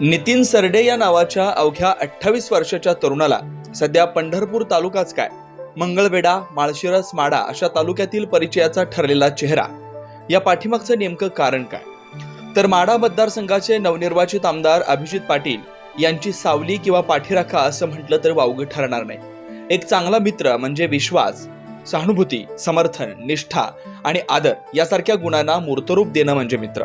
नितीन सरडे या नावाच्या अवघ्या अठ्ठावीस वर्षाच्या तरुणाला सध्या पंढरपूर तालुकाच काय? मंगळवेडा माळशिरस माडा अशा तालुक्यातील परिचयाचा ठरलेला चेहरा. या पाठीमागचं नेमकं कारण काय? तर माडा मतदारसंघाचे नवनिर्वाचित आमदार अभिजित पाटील यांची सावली किंवा पाठीराखा असं म्हटलं तर वावगं ठरणार नाही. एक चांगला मित्र म्हणजे विश्वास सहानुभूती समर्थन निष्ठा आणि आदर यासारख्या गुणांना मूर्तरूप देणं म्हणजे मित्र.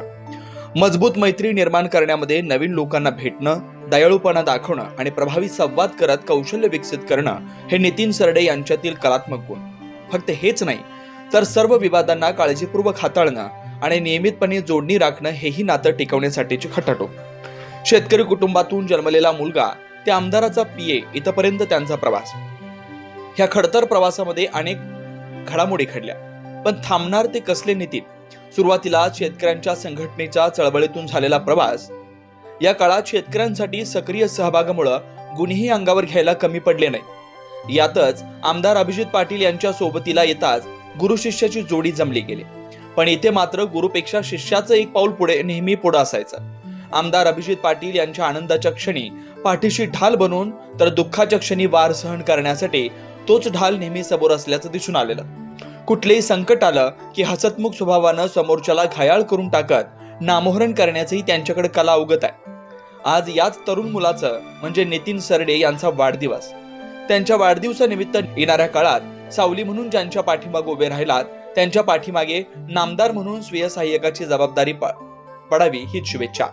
मजबूत मैत्री निर्माण करण्यामध्ये नवीन लोकांना भेटणं दयाळूपणा दाखवणं आणि प्रभावी संवाद करत कौशल्य विकसित करणं हे नितीन सरडे यांच्यातील कलात्मक गुण. फक्त हेच नाही तर सर्व विवादांना काळजीपूर्वक हाताळणं आणि नियमितपणे जोडणी राखणं हेही नातं टिकवण्यासाठीचे खटाटोप. शेतकरी कुटुंबातून जन्मलेला मुलगा त्या आमदाराचा पीए इथपर्यंत त्यांचा प्रवास. ह्या खडतर प्रवासामध्ये अनेक घडामोडी घडल्या पण थांबणार ते कसले नितीन? सुरुवातीला शेतकऱ्यांच्या संघटनेच्या चळवळीतून झालेला प्रवास. या काळात शेतकऱ्यांसाठी सक्रिय सहभागामुळं गुन्हेही अंगावर घ्यायला कमी पडले नाही. यातच आमदार अभिजित पाटील यांच्या सोबतीला येताच गुरु शिष्याची जोडी जमली गेली. पण इथे मात्र गुरुपेक्षा शिष्याचं एक पाऊल पुढे नेहमी पुढे असायचं. आमदार अभिजित पाटील यांच्या आनंदाच्या क्षणी पाठीशी ढाल बनवून तर दुःखाच्या क्षणी वार सहन करण्यासाठी तोच ढाल नेहमी समोर असल्याचं दिसून आलेलं. कुठलेही संकट आलं की हसतमुख स्वभावानं समोरच्याला घायाळ करून टाकत नामोहरण करण्याचंही त्यांच्याकडे कला अवगत आहे. आज याच तरुण मुलाचं म्हणजे नितीन सरडे यांचा वाढदिवस. त्यांच्या वाढदिवसानिमित्त येणाऱ्या काळात सावली म्हणून ज्यांच्या पाठीमागे उभे राहिलात त्यांच्या पाठीमागे नामदार म्हणून स्वीय सहाय्यकाची जबाबदारी प- पडावी हीच शुभेच्छा.